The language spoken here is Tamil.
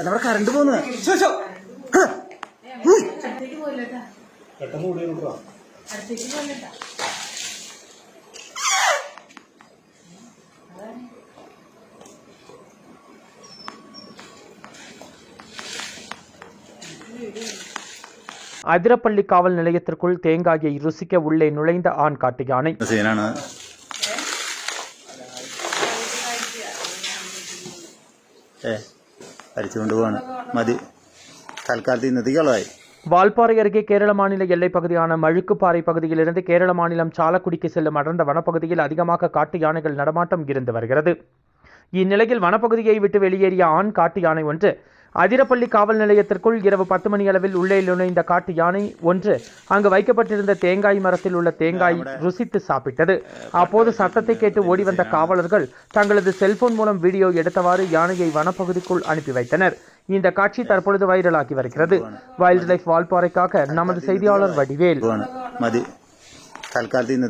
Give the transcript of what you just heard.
അവിടെ കറണ്ട് പോന്ന് അടുത്തേക്ക് പോയില്ലട്ടാ പെട്ടെന്ന് ഓടി വിട്ടോ അടുത്തേക്ക് പോയില്ലട്ടാ அதிரப்பள்ளி காவல் நிலையத்திற்குள் தேங்காயை ருசிக்க உள்ளே நுழைந்த ஆண் காட்டு யானை ഏ അരിച്ചുകൊണ്ട് പോവാണ് മതി തൽക്കാലത്ത് ഇന്നത്തേക്കുള്ളതായി வால்பாறை அருகே கேரள மாநில எல்லைப் பகுதியான மழுக்குப்பாறை பகுதியிலிருந்து கேரள மாநிலம் சாலக்குடிக்கு செல்லும் அடர்ந்த வனப்பகுதியில் அதிகமாக காட்டு யானைகள் நடமாட்டம் இருந்து வருகிறது இந்நிலையில் வனப்பகுதியை விட்டு வெளியேறிய ஆண் காட்டு யானை ஒன்று அதிரப்பள்ளி காவல் நிலையத்திற்குள் இரவு பத்து மணி அளவில் உள்ளே நுழைந்த காட்டு யானை ஒன்று அங்கு வைக்கப்பட்டிருந்த தேங்காய் மரத்தில் உள்ள தேங்காய் ருசித்து சாப்பிட்டது. அப்போது சத்தத்தை கேட்டு ஓடி வந்த காவலர்கள் தங்களது செல்போன் மூலம் வீடியோ எடுத்தவாறு யானையை வனப்பகுதிக்குள் அனுப்பி வைத்தனர். இந்த காட்சி தற்பொழுது வைரலாகி வருகிறது. வைல்ட் லைஃப் வால்பாறைக்காக நமது செய்தியாளர் வடிவேல். மதி தற்காலத்தில்